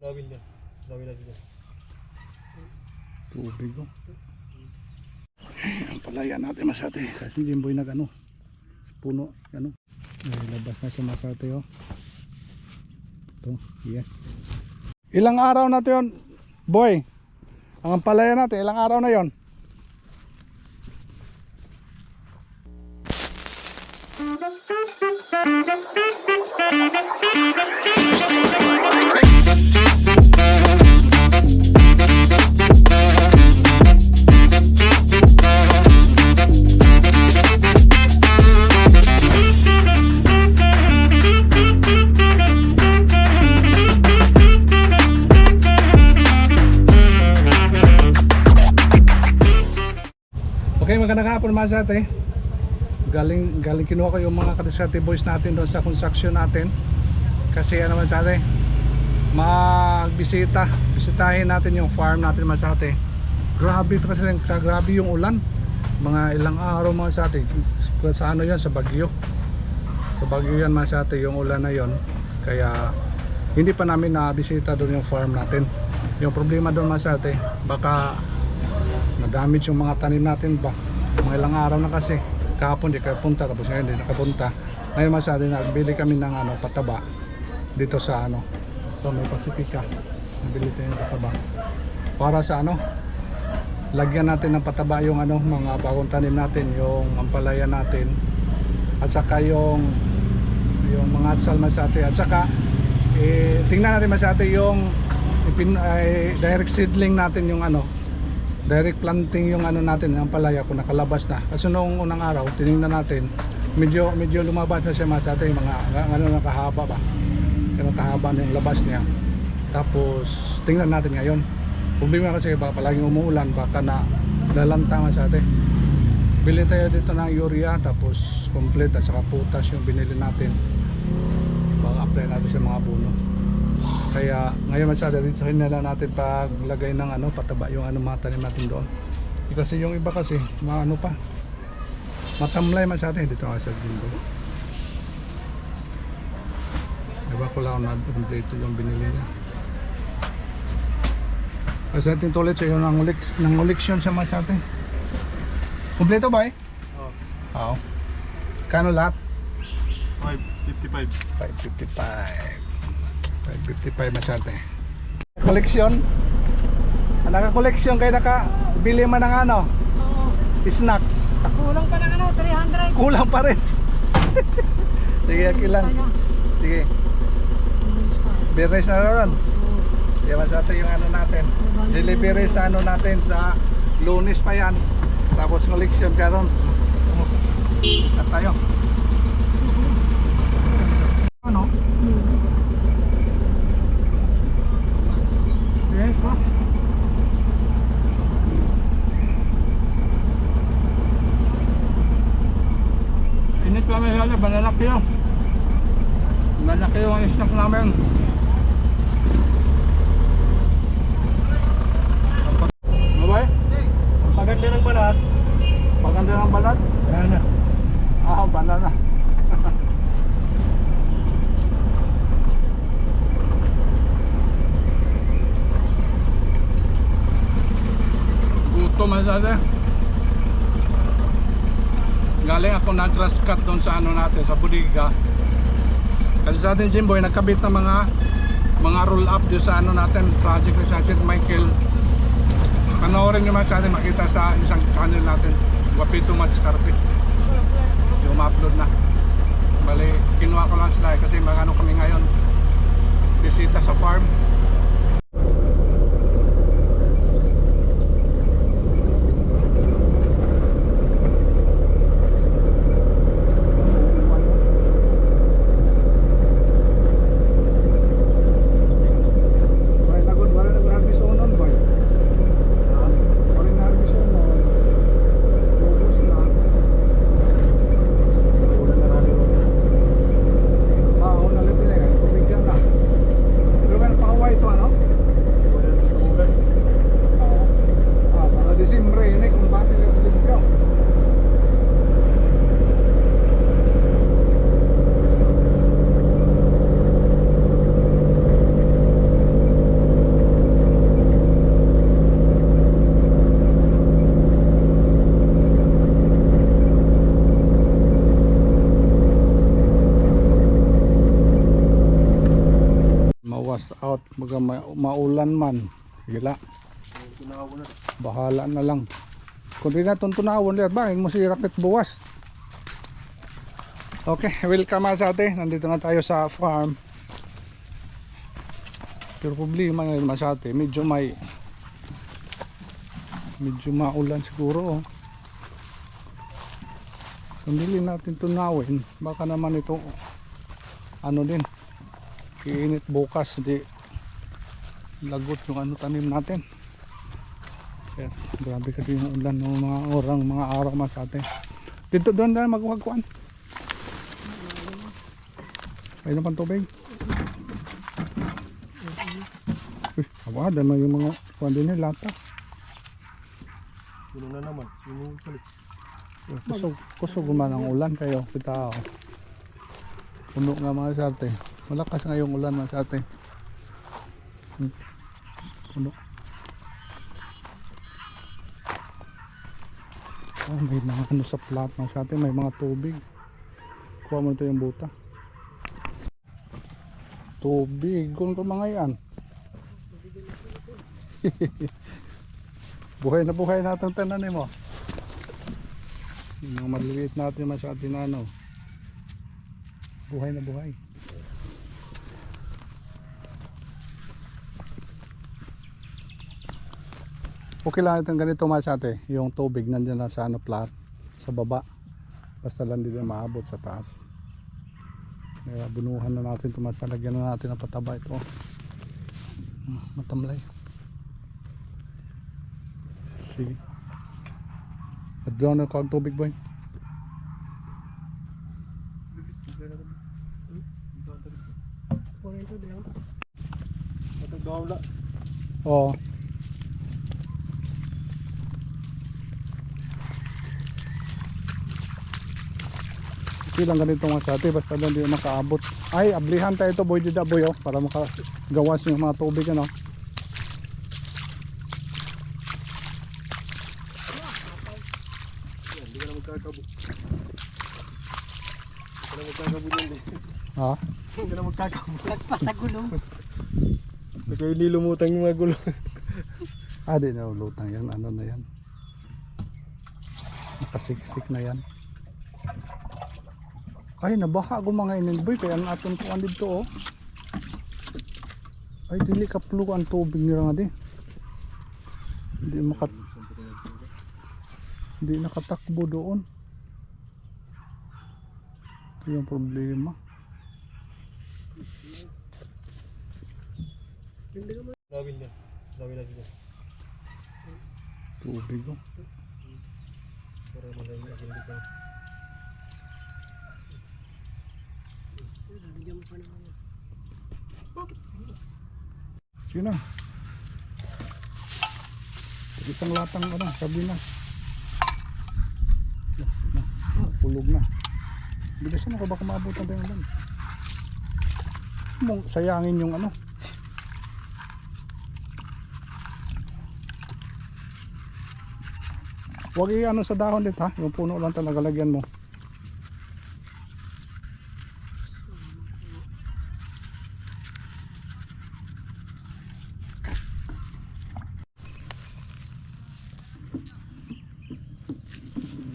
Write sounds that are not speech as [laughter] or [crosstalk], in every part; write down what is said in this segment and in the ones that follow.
Gawin niya. Gawin natin dito. Tubig oh. Ang palaya natin masate. Kasi Jimboy nag ano. Sa puno. Ano. Labas na siya masate oh. Ito. Yes. Ilang araw na to yun? Boy. Ang palaya natin. Ilang araw na yon? Okay, magandang hapon mga sate. Galing, galing kinuha ko yung mga kadisate boys natin doon sa construction natin. Kasi ano mga sate, magbisita, bisitahin natin yung farm natin mga sate. Grabe ito kasi, grabe yung ulan. Mga ilang araw mga sate. Sa ano yan, sa Bagyo. Sa Bagyo yan mga sate, yung ulan na yon. Kaya hindi pa namin nabisita doon yung farm natin. Yung problema doon mga sate, baka na-damage yung mga tanim natin ba mga ilang araw na kasi. Kahapon di kapunta tapos ngayon di nakapunta. Ngayon masyado nagbili kami ng ano pataba dito sa ano sa may Pacifica nabili tayo ng pataba. Para sa ano lagyan natin ng pataba yung ano mga bagong tanim natin yung ampalaya natin at saka yung yung mga atsal masate at saka eh, tingnan natin masate yung ipin, ay, direct seedling natin yung ano direct planting yung ano natin ang palaya kung nakalabas na. Kasi noong unang araw tiningnan natin medyo medyo lumabas na siya mga sa atin mga ano nakahaba ba? Yung nakahaba na yung labas niya. Tapos tingnan natin ngayon. Problema kasi baka palaging umuulan baka na lalanta sa atin. Bili tayo dito ng urea tapos complete at saka putas yung binili natin. Baka apply natin sa mga puno kaya ngayon masyado rin sa kanila natin paglagay ng ano pataba yung ano mga tanim natin doon kasi yung iba kasi mga ano pa matamlay masyado dito nga sa Jimbo iba ko lang na kompleto yung binili niya kasi atin tulit sa yung ng, uliks, ng uliksyon sa masyado kompleto ba eh? Oh. oo kano lahat? 555. 555 555 masyate koleksyon ah, naka-koleksyon kayo naka bili man ng ano? Oo. snack. Kulang pa ng ano, 300. kulang pa rin. [laughs] Sige akilan sige. Beres na ron. Kaya masyate yung ano natin. Delivery sa ano natin sa lunes pa yan. Tapos koleksyon karon isa tayo ano yes ba Init pa may hala, malalaki yun. Malaki yung snack namin. Mabay? Ang paganda ng balat. Paganda ng balat? Ayan na. Ah, banana. [laughs] Gutom masyado. Galing ako nag grass cut doon sa ano natin, sa bodega. Kasi sa atin Jimboy, nagkabit ng mga mga roll up doon sa ano natin, project ni sa St. Michael. Panoorin nyo man sa atin, makita sa isang channel natin, Wapito Matskarte. Yung ma-upload na. Bali, kinuha ko lang sila eh, kasi magano kami ngayon. Bisita sa farm. Boy, lagod, wala nag-harvest unon, boy. Wala nag-harvest unon. Ubus na. Wala na rali ron. Ah, una lang pila, tubig ka na. Pero kan pa-white, out. Baga ma- maulan man. Gila. Na. Bahala na lang. Kung di natin tunawon lihat, bakit mo si Rocket buwas? Okay, welcome mga sa ate. Nandito na tayo sa farm. Pero problema ngayon mga sa ate, medyo may medyo maulan siguro oh. Kung natin tunawin, baka naman ito ano din, kiinit bukas, di lagot yung ano tanim natin. Kaya, grabe kasi yung ulan ng mga orang, mga araw mas ate. Dito doon na magkuhagkuhan. Ayun na pang tubig. Uy, awa, dama yung mga kuhan din eh, lata. Puno na naman. Puno ulit. Kusog, kusog man ang ulan kayo, kita ako. Puno nga mga sa ate. Malakas nga yung ulan mga sa ate. Hmm. Puno. Oh, may mga ano sa plat mga sa ate, may mga tubig. Kuha mo ito yung buta. Tubig, kung ito mga yan. [laughs] buhay na buhay natin tanan mo. Yung mga maliliit natin mga sa atin ano. Buhay na buhay. Okay lang itong ganito mga sa ate. Yung tubig nandiyan lang sa ano plat. Sa baba. Basta lang din maabot sa taas. Kaya bunuhan na natin ito. Mas lagyan na natin ng pataba ito. Ah, Matamlay. Sige. Adlaw na ko ang tubig boy. Matagdawla. Hindi lang ganito mga sate, basta lang di makaabot. Ay, ablihan tayo ito boy dida boy oh, para makagawas yung mga tubig ano. Hindi. Hindi. Ha? Hindi ka na magkakabo. Lagpas sa gulong. Nagkaililumutang yung mga gulo. Ah, di na ulutang yan. Ano na yan? Nakasiksik na yan. Ay, nabaha ko mga inin boy. Kaya natin ko dito oh. Ay, dili kaplo ang tubig nila nga di. Hindi makat hindi nakatakbo doon. Ito yung problema. Tubig oh. Para magaling na hindi ka. Sige na. Isang latang ano, sabinas. Na, Pulog na. Bilisan ako baka maabot na tayo lang. Mong sayangin yung ano. Huwag i-ano sa dahon dito ha. Yung puno lang talaga lagyan mo.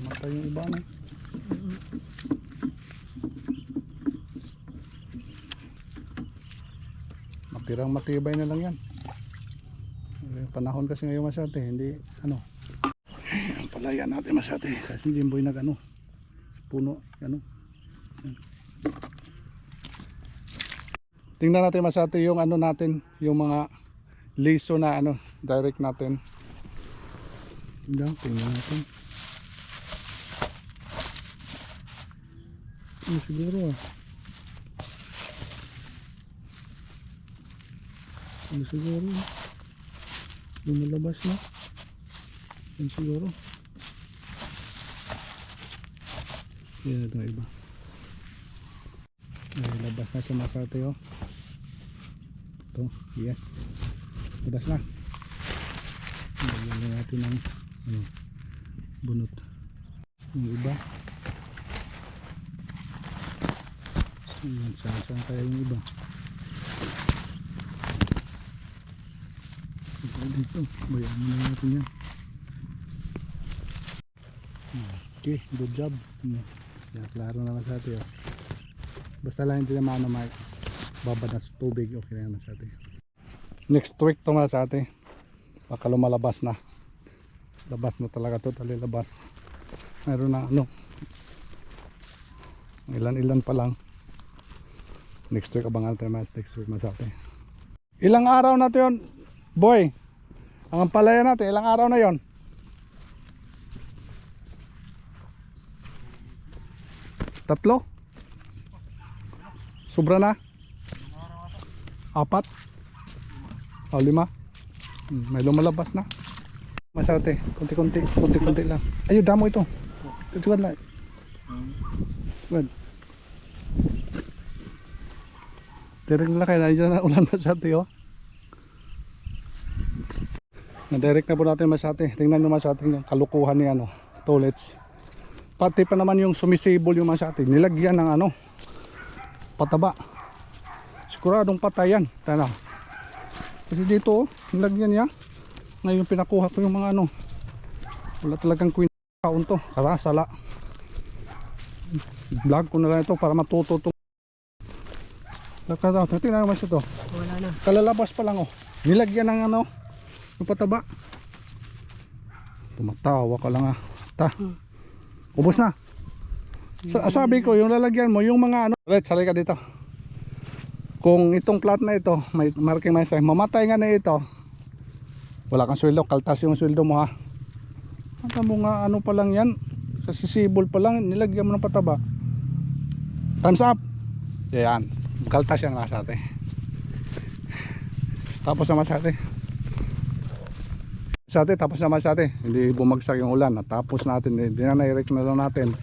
Matay yung iba na. Matirang matibay na lang yan. Eh, Panahon kasi ngayon masyate, hindi ano. [laughs] Palayan natin masyate kasi hindi boy nag ano. Sa puno, ano. Tingnan natin masyate yung ano natin, yung mga liso na ano, direct natin. Tingnan, tingnan natin. Ano siguro ah. Ano siguro. Lumalabas na. Ano siguro. Yan ito iba. Ay, labas na siya masarte oh. Ito, yes. Labas na. Lagyan na natin ng ano, bunot. Yung iba. Ayan, saan saan kaya yung iba? Ito dito. Bayan muna natin yan. Okay, good job. Hmm. Yan, klaro naman sa atin. Oh. Basta lang hindi naman ano, may babad na tubig. Okay na naman sa atin. Next week to mga sa atin. Baka lumalabas na. Labas na talaga to. Tali labas. Meron na ano. Ilan-ilan pa lang. Next week abangan tayo mas next week mas atin. Ilang araw na to yun, boy? Ang palaya natin, ilang araw na yon? Tatlo? Sobra na? Apat? O lima? Hmm, may lumalabas na. Masate, konti-konti, konti-konti lang. Ayun, damo ito. Ito ka lang. Good. Direct na kayo, nandiyan na ulan masate oh. Na-direct na po natin masate. Tingnan nyo masate yung kalukuhan ni ano, toilets. Pati pa naman yung sumisable yung masate. Nilagyan ng ano, pataba. Siguradong patay yan. Tana. Kasi dito oh, nilagyan niya. Ngayon pinakuha ko yung mga ano. Wala talagang queen kaon to. Karasala. Vlog ko na lang ito para matuto to. Tingnan naman siya to. Wala na. Kalalabas pa lang oh. Nilagyan ng ano, yung pataba. Tumatawa ka lang ah. Ta. Ubos na. Sa sabi ko, yung lalagyan mo, yung mga ano. Red, sali ka dito. Kung itong plat na ito, may marking mensahe, mamatay nga na ito. Wala kang sweldo, kaltas yung sweldo mo ha. Ano mo nga, ano pa lang yan. Kasi sibol pa lang, nilagyan mo ng pataba. Thumbs up. Yan. Kaltas yan nga sa atin. Tapos naman sa atin. Sa atin, tapos naman sa atin. Hindi bumagsak yung ulan. Tapos natin, hindi na nai-rec na lang natin.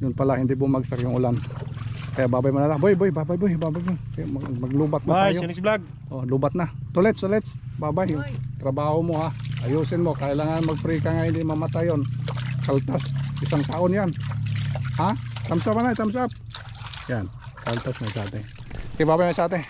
Yun pala, hindi bumagsak yung ulan. Kaya babay mo na lang. Boy, boy, babay, boy, babay mo. Kaya mag- maglubat na Bye, tayo. Sinix Vlog. Oh, lubat na. Tulets, tulets. Babay. Yung trabaho mo ha. Ayusin mo. Kailangan mag-pray ka nga hindi mamatay yun. Kaltas. Isang taon yan. Ha? Thumbs up na, thumbs up. Yan. Kaltas na sa atin. Okay, babay na sa atin.